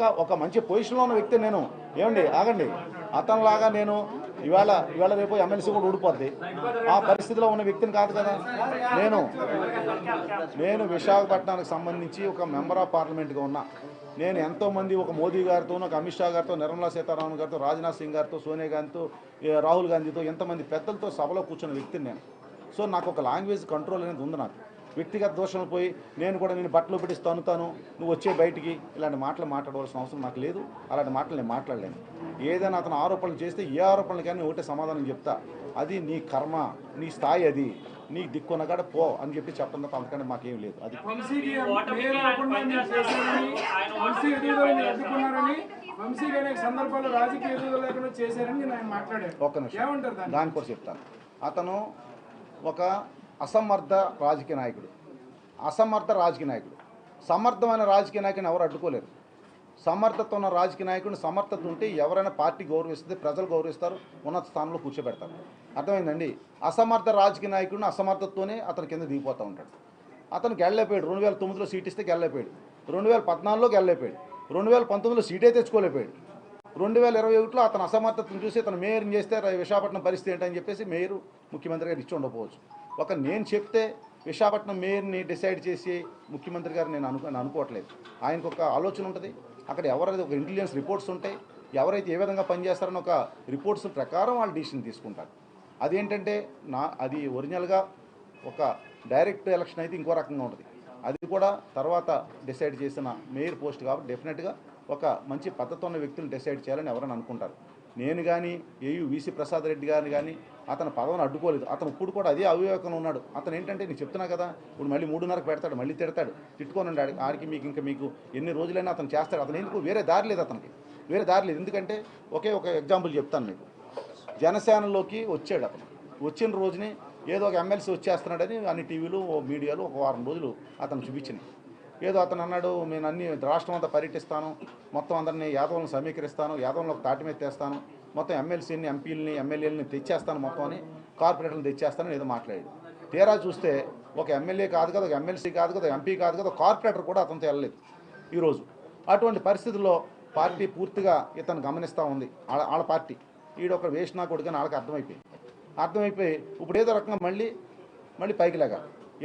ఒక ఒక మంచి పొజిషన్లో ఉన్న వ్యక్తి నేను. ఏమండి? ఆగండి. అతనిలాగా నేను ఇవాళ ఇవాళ రేపు ఎమ్మెల్సీ కూడా ఊడిపోద్ది. ఆ పరిస్థితిలో ఉన్న వ్యక్తిని కాదు కదా. నేను నేను విశాఖపట్నానికి సంబంధించి ఒక మెంబర్ ఆఫ్ పార్లమెంట్గా ఉన్నా. నేను ఎంతోమంది ఒక మోదీ గారితో ఒక అమిత్ షా గారితో నిర్మలా సీతారామన్ గారితో రాజ్నాథ్ సింగ్ గారితో సోనియా గాంధీతో రాహుల్ గాంధీతో ఎంతమంది పెద్దలతో సభలో కూర్చున్న వ్యక్తిని నేను. సో నాకు ఒక లాంగ్వేజ్ కంట్రోల్ అనేది ఉంది నాకు. వ్యక్తిగత దోషాలు పోయి నేను కూడా నేను బట్టలు పెట్టి తనుతాను నువ్వు వచ్చే బయటికి ఇలాంటి మాటలు మాట్లాడవలసిన అవసరం నాకు లేదు అలాంటి మాటలు నేను మాట్లాడలేను. ఏదైనా అతను ఆరోపణలు చేస్తే ఏ ఆరోపణలు కానీ ఒకటే సమాధానం చెప్తా. అది నీ కర్మ నీ స్థాయి అది. నీకు దిక్కున్నగాడ పో అని చెప్పి చెప్పడం తప్ప అంతకంటే మాకేం లేదు. అది సందర్భాల్లో రాజకీయ లేకుండా చేశారని నేను ఆయన ఒక్క నిమిషం. ఏమంటారు దాన్ని? దాని కోసం చెప్తాను. అతను ఒక అసమర్థ రాజకీయ నాయకుడు. అసమర్థ రాజకీయ నాయకుడు. సమర్థమైన రాజకీయ నాయకుని ఎవరు అడ్డుకోలేరు. సమర్థత ఉన్న రాజకీయ నాయకుడిని సమర్థత ఉంటే ఎవరైనా పార్టీ గౌరవిస్తుంది ప్రజలు గౌరవిస్తారు ఉన్నత స్థానంలో కూర్చోబెడతారు. అర్థమైందండి? అసమర్థ రాజకీయ నాయకుడిని అసమర్థతతోనే అతని కింద దిగిపోతూ ఉంటాడు. అతను గెళ్ళలేపోయాడు రెండు వేల తొమ్మిదిలో సీట్ ఇస్తే గెళ్ళలేపోయాడు రెండు వేల పద్నాలుగులో గెళ్ళలేపోయాడు రెండు వేల పంతొమ్మిదిలో సీటే తెచ్చుకోలేపోయాడు రెండు వేల ఇరవై ఒకటిలో అతను అసమర్థతను చూసి అతను మేయర్ని చేస్తే విశాఖపట్నం పరిస్థితి ఏంటని చెప్పేసి మేయర్ ముఖ్యమంత్రి గారు ఇచ్చి ఉండకపోవచ్చు. ఒక నేను చెప్తే విశాఖపట్నం మేయర్ని డిసైడ్ చేసి ముఖ్యమంత్రి గారు నేను అనుకు నేను అనుకోవట్లేదు. ఆయనకు ఒక ఆలోచన ఉంటుంది. అక్కడ ఎవరైతే ఒక ఇంటెలిజెన్స్ రిపోర్ట్స్ ఉంటాయి ఎవరైతే ఏ విధంగా పనిచేస్తారని ఒక రిపోర్ట్స్ ప్రకారం వాళ్ళు డిసిషన్ తీసుకుంటారు. అదేంటంటే నా అది ఒరిజినల్గా ఒక డైరెక్ట్ ఎలక్షన్ అయితే ఇంకో రకంగా ఉంటుంది. అది కూడా తర్వాత డిసైడ్ చేసిన మేయర్ పోస్ట్ కాబట్టి డెఫినెట్గా ఒక మంచి పద్ధతి ఉన్న వ్యక్తులు డిసైడ్ చేయాలని ఎవరైనా అనుకుంటారు. నేను కానీ ఏయు వీసీ ప్రసాద్ రెడ్డి గారిని కానీ అతను పదవిని అడ్డుకోలేదు. అతను ఇప్పుడు కూడా అదే అవివేకంలో ఉన్నాడు. అతను ఏంటంటే నేను చెప్తున్నా కదా ఇప్పుడు మళ్ళీ మూడున్నరకు పెడతాడు మళ్ళీ తిడతాడు. తిట్టుకొని ఆడికి ఆడికి మీకు ఇంకా మీకు ఎన్ని రోజులైనా అతను చేస్తాడు. అతను ఎందుకు? వేరే దారి లేదు అతనికి. వేరే దారి లేదు. ఎందుకంటే ఒకే ఒక ఎగ్జాంపుల్ చెప్తాను మీకు. జనసేనలోకి వచ్చాడు అతను. వచ్చిన రోజుని ఏదో ఒక ఎమ్మెల్సీ వచ్చేస్తున్నాడని అన్ని టీవీలు ఓ మీడియాలో ఒక వారం రోజులు అతను చూపించినాయి. ఏదో అతను అన్నాడు నేను అన్ని రాష్ట్రం అంతా పర్యటిస్తాను. మొత్తం అందరినీ యాదవులను సమీకరిస్తాను. యాదవులను ఒక తాటి మీద తెస్తాను. మొత్తం ఎమ్మెల్సీని ఎంపీలని ఎమ్మెల్యేలని తెచ్చేస్తాను మొత్తం అని కార్పొరేటర్లను తెచ్చేస్తానని ఏదో మాట్లాడాడు. తీరా చూస్తే ఒక ఎమ్మెల్యే కాదు కదా ఒక ఎమ్మెల్సీ కాదు కదా ఎంపీ కాదు కదా కార్పొరేటర్ కూడా అతనితో వెళ్ళలేదు ఈరోజు. అటువంటి పరిస్థితుల్లో పార్టీ పూర్తిగా ఇతను గమనిస్తూ ఉంది. వాళ్ళ పార్టీ. ఈడు ఒక వేషనా కొడుకని వాళ్ళకి అర్థమైపోయింది. అర్థమైపోయి ఇప్పుడు ఏదో రకంగా మళ్ళీ మళ్ళీ పైకిలాగా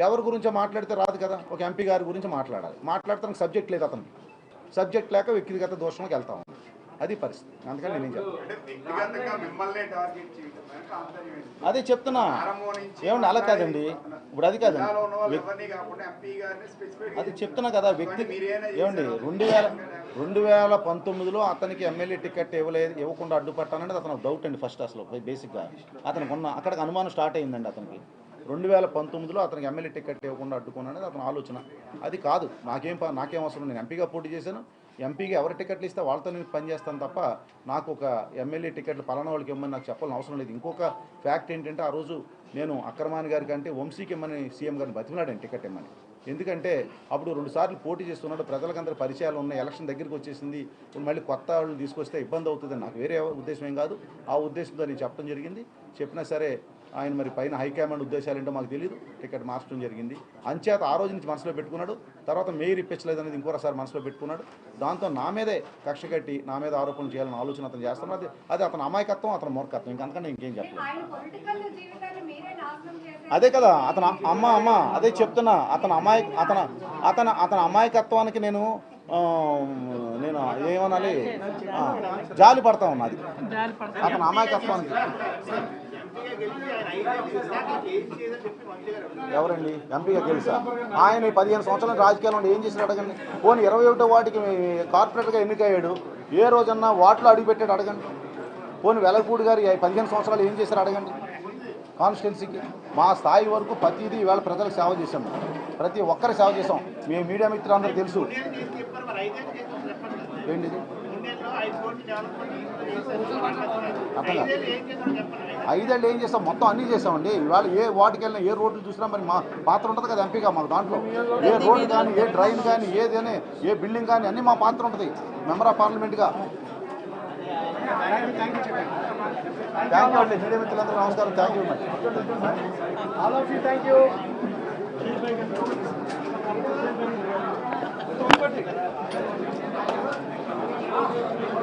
ఎవరి గురించో మాట్లాడితే రాదు కదా ఒక ఎంపీ గారి గురించి మాట్లాడాలి. మాట్లాడతానికి సబ్జెక్ట్ లేదు అతనికి. సబ్జెక్ట్ లేక వ్యక్తిగత దోషంలోకి వెళ్తా ఉంది. అది పరిస్థితి. అందుకని నేనేం? అదే చెప్తున్నా. ఏమండి అలా కాదండి. ఇప్పుడు అది కాదండి. అది చెప్తున్నా కదా వ్యక్తి ఏమండి? రెండు వేల రెండు వేల పంతొమ్మిదిలో అతనికి ఎమ్మెల్యే టికెట్ ఇవ్వలేదు ఇవ్వకుండా అడ్డుపట్టానంటే అతను డౌట్ అండి ఫస్ట్ అసలు బేసిక్గా అతనికి ఉన్న అక్కడికి అనుమానం స్టార్ట్ అయిందండి అతనికి. రెండు వేల పంతొమ్మిదిలో అతనికి ఎమ్మెల్యే టికెట్ ఇవ్వకుండా అడ్డుకున్నానని అతని ఆలోచన. అది కాదు నాకేం నాకేం అవసరం నేను ఎంపీగా పోటీ చేశాను. ఎంపీకి ఎవరి టికెట్లు ఇస్తే వాళ్ళతో నేను పనిచేస్తాను తప్ప నాకు ఒక ఎమ్మెల్యే టికెట్లు పలానా వాళ్ళకి ఇవ్వమని నాకు చెప్పాలని అవసరం లేదు. ఇంకొక ఫ్యాక్ట్ ఏంటంటే ఆ రోజు నేను అక్రమాని గారి కంటే వంశీకి ఇమ్మని సీఎం గారిని బతిమలాడాను టికెట్ ఇమ్మని ఎందుకంటే అప్పుడు రెండుసార్లు పోటీ చేస్తున్నాడు ప్రజలకందరూ పరిచయాలు ఉన్నాయి ఎలక్షన్ దగ్గరికి వచ్చేసింది మళ్ళీ కొత్త వాళ్ళు తీసుకొస్తే ఇబ్బంది అవుతుంది నాకు వేరే ఉద్దేశం ఏం కాదు. ఆ ఉద్దేశంతో నేను చెప్పడం జరిగింది. చెప్పినా సరే ఆయన మరి పైన హైకమాండ్ ఉద్దేశాలు ఏంటో మాకు తెలియదు టికెట్ మార్చడం జరిగింది. అంచేత ఆ రోజు నుంచి మనసులో పెట్టుకున్నాడు. తర్వాత మేయర్ ఇప్పించలేదు అనేది ఇంకోసారి మనసులో పెట్టుకున్నాడు. దాంతో నా మీదే కక్ష కట్టి నా మీద ఆరోపణలు చేయాలని ఆలోచన అతను చేస్తున్నాడు. అది అది అతని అమాయకత్వం అతని మూర్ఖత్వం. ఇంకంతకన్నా ఇంకేం చెప్పలేదు ఆయన పొలిటికల్ జీవితాన్ని మీరే నాశనం చేశారు. అదే కదా అతను అమ్మ అమ్మ అదే చెప్తున్నా. అతను అమాయ అతను అతను అతని అమాయకత్వానికి నేను నేను ఏమనాలి? జాలి పడతా ఉన్నా అది అతని అమాయకత్వానికి. ఎవరండి? ఎంపీగా తెలుసా ఆయన ఈ పదిహేను సంవత్సరాల రాజకీయాలు ఏం చేశాడు అడగండి. పోనీ ఇరవై ఒకటో వాటికి కార్పొరేట్గా ఎన్నికయ్యాడు. ఏ రోజన్నా వాటిలో అడుగుపెట్టాడు అడగండి. పోనీ వెలగపూడి గారు పదిహేను సంవత్సరాలు ఏం చేశారు అడగండి. కాన్స్టిట్యున్సీకి మా స్థాయి వరకు ప్రతిదీ ఇవాళ ప్రజలకు సేవ చేశాము ప్రతి ఒక్కరి సేవ చేసాం మీ మీడియా మిత్రులందరూ తెలుసు. ఏంటిది? అర్థం కాదు. ఐదేళ్ళు ఏం చేస్తాం? మొత్తం అన్నీ చేసామండి. ఇవాళ ఏ వాటికి వెళ్ళినా ఏ రోడ్లు చూసినా మరి మా పాత్ర ఉంటుంది కదా ఎంపీగా మాకు దాంట్లో. ఏ రోడ్డు కానీ ఏ డ్రైన్ కానీ ఏదైనా ఏ బిల్డింగ్ కానీ అన్నీ మా పాత్ర ఉంటుంది. మెంబర్ ఆఫ్ పార్లమెంట్గా థ్యాంక్ యూ అండి. మీడియా మిత్రులందరూ నమస్కారం. Thank you thank Thank you.